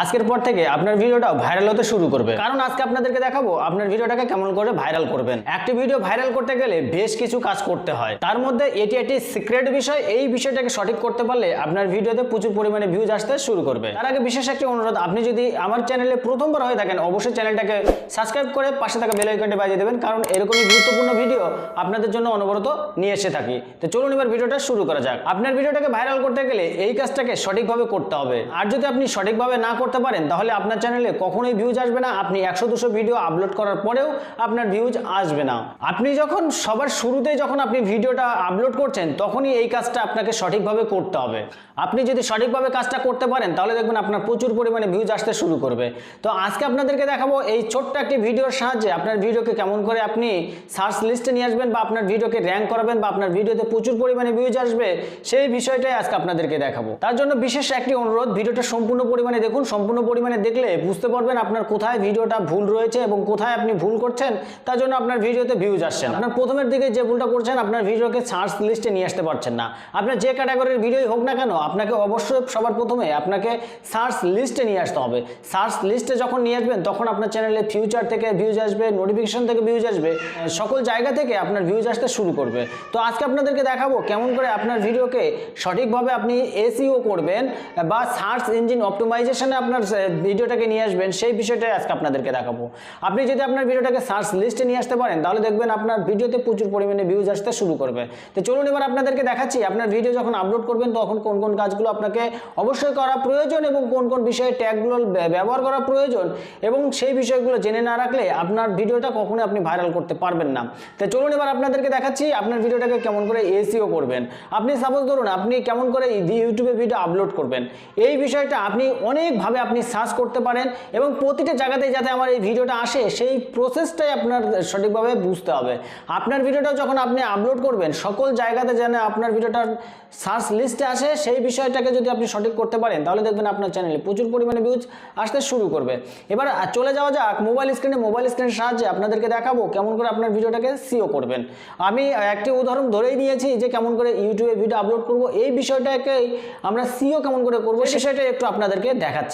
আজকের পর থেকে আপনার ভিডিওটা ভাইরাল হতে শুরু করবে। কারণ আজকে আপনাদেরকে দেখাবো আপনার ভিডিওটাকে কেমন করে ভাইরাল করবেন। একটি ভিডিও ভাইরাল করতে গেলে বেশ কিছু কাজ করতে হয়। তার মধ্যে এটি একটি সিক্রেট বিষয়। এই বিষয়টাকে সঠিক করতে পারলে আপনার ভিডিওতে প্রচুর পরিমাণে ভিউজ আসতে শুরু করবে। তার আগে বিশেষ একটি অনুরোধ, আপনি যদি আমার চ্যানেলে প্রথমবার হয়ে থাকেন, অবশ্যই চ্যানেলটাকে সাবস্ক্রাইব করে পাশে থাকা বেল আইকনটি বাজিয়ে দেবেন। কারণ এরকমই গুরুত্বপূর্ণ ভিডিও আপনাদের জন্য অনবরত নিয়ে এসে থাকি। তো চলুন এবার ভিডিওটা শুরু করা যাক। আপনার ভিডিওটাকে ভাইরাল করতে গেলে এই কাজটাকে সঠিকভাবে করতে হবে। আর যদি আপনি সঠিকভাবে না করতে পারেন, তাহলে আপনার চ্যানেলে কখনোই ভিউজ আসবে না। আপনি একশো দুশো ভিডিও আপলোড করার পরেও আপনার ভিউজ আসবে না। আপনি যখন সবার শুরুতে যখন আপনি ভিডিওটা আপলোড করছেন, তখনই এই কাজটা আপনাকে সঠিকভাবে করতে হবে। আপনি যদি সঠিকভাবে কাজটা করতে পারেন, তাহলে দেখবেন আপনার প্রচুর পরিমাণে ভিউজ আসতে শুরু করবে। তো আজকে আপনাদেরকে দেখাবো এই ছোট্ট একটি ভিডিওর সাহায্যে আপনার ভিডিওকে কেমন করে আপনি সার্চ লিস্টে নিয়ে আসবেন বা আপনার ভিডিওকে র্যাঙ্ক করাবেন বা আপনার ভিডিওতে প্রচুর পরিমাণে ভিউজ আসবে, সেই বিষয়টাই আজকে আপনাদেরকে দেখাবো। তার জন্য বিশেষ একটি অনুরোধ ভিডিওটা সম্পূর্ণ পরিমাণে দেখুন সম্পূর্ণ পরিমাণে দেখলে বুঝতে পারবেন আপনার কোথায় ভিডিওটা ভুল রয়েছে এবং কোথায় আপনি ভুল করছেন, তার জন্য আপনার ভিডিওতে ভিউজ আসছে না। আপনার প্রথমের দিকে যে ভুলটা করছেন, আপনার ভিডিওকে সার্চ লিস্টে নিয়ে আসতে পারছেন না। আপনার যে ক্যাটাগরির ভিডিওই হোক না কেন, আপনাকে অবশ্যই সবার প্রথমে আপনাকে সার্চ লিস্টে নিয়ে আসতে হবে। সার্চ লিস্টে যখন নিয়ে আসবেন, তখন আপনার চ্যানেলে ফিউচার থেকে ভিউজ আসবে নোটিফিকেশন থেকে ভিউজ আসবে সকল জায়গা থেকে আপনার ভিউজ আসতে শুরু করবে। তো আজকে আপনাদেরকে দেখাবো কেমন করে আপনার ভিডিওকে সঠিকভাবে আপনি এসইও করবেন বা সার্চ ইঞ্জিন অপটিমাইজেশনে আপনার ভিডিওটাকে নিয়ে আসবেন, সেই বিষয়টাই আজকে আপনাদেরকে দেখাবো। আপনি যদি আপনার ভিডিওটাকে সার্চ লিস্টে নিয়ে আসতে পারেন, তাহলে দেখবেন আপনার ভিডিওতে প্রচুর পরিমাণে ভিউজ আসতে শুরু করবে। তো চলুন এবার আপনাদেরকে দেখাচ্ছি, আপনার ভিডিও যখন আপলোড করবেন, তখন কোন কোন কাজগুলো আপনাকে অবশ্যই করা প্রয়োজন এবং কোন কোন বিষয়ে ট্যাগগুলো ব্যবহার করা প্রয়োজন এবং সেই বিষয়গুলো জেনে না রাখলে আপনার ভিডিওটা কখনোই আপনি ভাইরাল করতে পারবেন না। তো চলুন এবার আপনাদেরকে দেখাচ্ছি, আপনার ভিডিওটাকে কেমন করে এসিও করবেন। আপনি সাপোজ ধরুন, আপনি কেমন করে ইউটিউবে ভিডিও আপলোড করবেন। এই বিষয়টা আপনি অনেকভাবে আপনি সার্চ করতে পারেন এবং প্রতিটা জায়গাতে যাতে আমার এই ভিডিওটা আসে সেই প্রসেসটাই আপনার সঠিকভাবে বুঝতে হবে। আপনার ভিডিওটা যখন আপনি আপলোড করবেন সকল জায়গাতে যেন আপনার ভিডিওটা সার্চ লিস্টে আসে সেই বিষয়টাকে যদি আপনি সঠিক করতে পারেন তাহলে দেখবেন আপনার চ্যানেলে প্রচুর পরিমাণে ভিউজ আসতে শুরু করবে। এবার চলে যাওয়া যাক মোবাইল স্ক্রিনে মোবাইল স্ক্রিনের সাহায্যে আপনাদেরকে দেখাবো কেমন করে আপনার ভিডিওটাকে সিও করবেন। আমি একটি উদাহরণ ধরেই নিয়েছি যে কেমন করে ইউটিউবে ভিডিও আপলোড করব এই বিষয়টাকেই আমরা সিও কেমন করে করব বিষয়টা একটু আপনাদেরকে দেখাচ্ছি।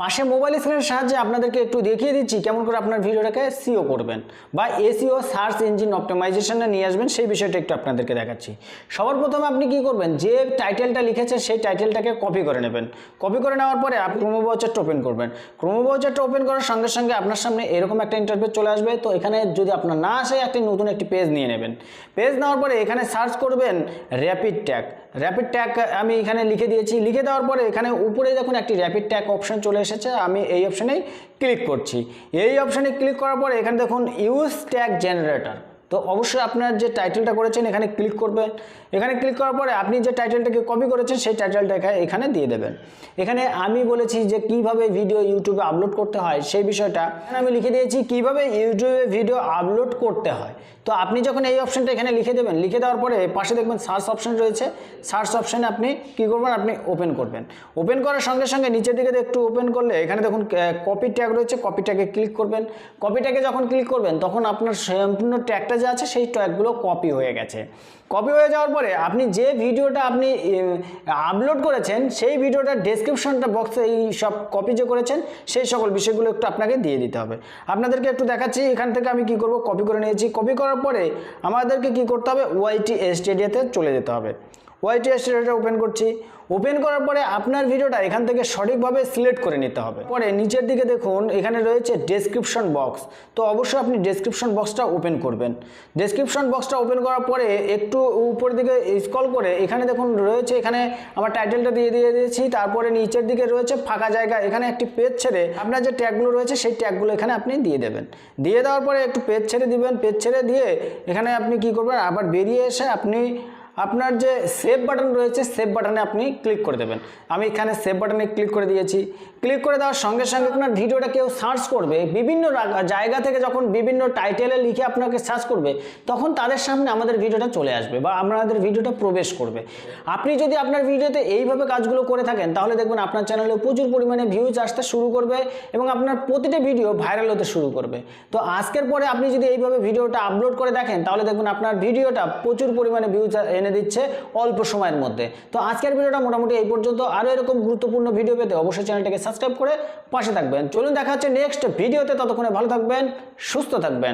পাশে মোবাইল স্ক্রিনের সাহায্যে আপনাদেরকে একটু দেখিয়ে দিচ্ছি কেমন করে আপনার ভিডিওটাকে সিও করবেন বা এসিও সার্চ ইঞ্জিন অপটিমাইজেশনে নিয়ে আসবেন, সেই বিষয়টা একটু আপনাদেরকে দেখাচ্ছি। সবার প্রথমে আপনি কি করবেন? যে টাইটেলটা লিখেছে সেই টাইটেলটাকে কপি করে নেবেন। কপি করে নেওয়ার পরে আপনি ক্রোমো ওপেন করবেন। ক্রোমোবাউচারটা ওপেন করার সঙ্গে সঙ্গে আপনার সামনে এরকম একটা ইন্টারফেস চলে আসবে। তো এখানে যদি আপনার না আসে, একটি নতুন একটি পেজ নিয়ে নেবেন। পেজ নেওয়ার পরে এখানে সার্চ করবেন র্যাপিড ট্যাগ র্যাপিড ট্যাগ আমি এখানে লিখে দিয়েছি। লিখে দেওয়ার পরে এখানে উপরে দেখুন একটি র্যাপিড ট্যাগ অপশন চলে এসেছে, আমি এই অপশানেই ক্লিক করছি। এই অপশানে ক্লিক করার পর এখানে দেখুন ইউজ ট্যাগ জেনারেটর তো অবশ্যই আপনার যে টাইটেলটা করেছেন, এখানে ক্লিক করবেন। এখানে ক্লিক করার পরে আপনি যে টাইটেলটাকে কপি করেছেন, সেই টাইটেলটা এখানে দিয়ে দেবেন। এখানে আমি বলেছি যে কীভাবে ভিডিও ইউটিউবে আপলোড করতে হয়, সেই বিষয়টা আমি লিখে দিয়েছি, কীভাবে ইউটিউবে ভিডিও আপলোড করতে হয়। তো আপনি যখন এই অপশনটা এখানে লিখে দেবেন, লিখে দেওয়ার পরে পাশে দেখবেন সার্চ অপশন রয়েছে। সার্চ অপশানে আপনি কী করবেন? আপনি ওপেন করবেন। ওপেন করার সঙ্গে সঙ্গে নিচের দিকে একটু ওপেন করলে এখানে দেখুন কপি ট্যাগ রয়েছে কপি ট্যাগে ক্লিক করবেন। কপি ট্যাগে যখন ক্লিক করবেন, তখন আপনার সম্পূর্ণ ট্যাগটা যে আছে সেই ট্যাগগুলো কপি হয়ে গেছে। কপি হয়ে যাওয়ার পরে আপনি যে ভিডিওটা আপনি আপলোড করেছেন, সেই ভিডিওটার ডেসক্রিপশনটা বক্সে এই সব কপি যে করেছেন, সেই সকল বিষয়গুলো একটু আপনাকে দিয়ে দিতে হবে। আপনাদেরকে একটু দেখাচ্ছি, এখান থেকে আমি কি করব? কপি করে নিয়েছি। কপি করার পরে আমাদেরকে কি করতে হবে? ওয়াইটি স্টেডিয়াতে চলে যেতে হবে। ওয়াইটি স্টেডিয়াটা ওপেন করছি। ওপেন করার পরে আপনার ভিডিওটা এখান থেকে সঠিকভাবে সিলেক্ট করে নিতে হবে। পরে নিচের দিকে দেখুন, এখানে রয়েছে ডেসক্রিপশন বক্স তো অবশ্যই আপনি ডেসক্রিপশন বক্সটা ওপেন করবেন। ডেসক্রিপশন বক্সটা ওপেন করার পরে একটু উপরের দিকে স্কল করে এখানে দেখুন, রয়েছে এখানে আমার টাইটেলটা দিয়ে দিয়ে দিয়েছি। তারপরে নিচের দিকে রয়েছে ফাঁকা জায়গা, এখানে একটি পেজ ছেড়ে আপনার যে ট্যাগগুলো রয়েছে সেই ট্যাগগুলো এখানে আপনি দিয়ে দেবেন। দিয়ে দেওয়ার পরে একটু পেজ ছেড়ে দিবেন। পেজ ছেড়ে দিয়ে এখানে আপনি কি করবেন? আবার বেরিয়ে এসে আপনি আপনার যে সেভ বাটন রয়েছে সেভ বাটনে আপনি ক্লিক করে দেবেন। আমি এখানে সেভ বাটনে ক্লিক করে দিয়েছি। ক্লিক করে দেওয়ার সঙ্গে সঙ্গে আপনার ভিডিওটা কেউ সার্চ করবে। বিভিন্ন জায়গা থেকে যখন বিভিন্ন টাইটেলে লিখে আপনাকে সার্চ করবে, তখন তাদের সামনে আমাদের ভিডিওটা চলে আসবে বা আমাদের ভিডিওটা প্রবেশ করবে। আপনি যদি আপনার ভিডিওতে এইভাবে কাজগুলো করে থাকেন, তাহলে দেখবেন আপনার চ্যানেলে প্রচুর পরিমাণে ভিউজ আসতে শুরু করবে এবং আপনার প্রতিটা ভিডিও ভাইরাল হতে শুরু করবে। তো আজকের পরে আপনি যদি এইভাবে ভিডিওটা আপলোড করে দেখেন, তাহলে দেখবেন আপনার ভিডিওটা প্রচুর পরিমাণে ভিউজ এনে দিচ্ছে অল্প সময়ের মধ্যে। তো আজকের ভিডিওটা মোটামুটি এই পর্যন্ত। আরও এরকম গুরুত্বপূর্ণ ভিডিও পেতে অবশ্যই চ্যানেলটাকে সাবস্ক্রাইব করে পাশে থাকবেন। চলুন দেখা হচ্ছে নেক্সট ভিডিওতে। ততক্ষণে ভালো থাকবেন, সুস্থ থাকবেন।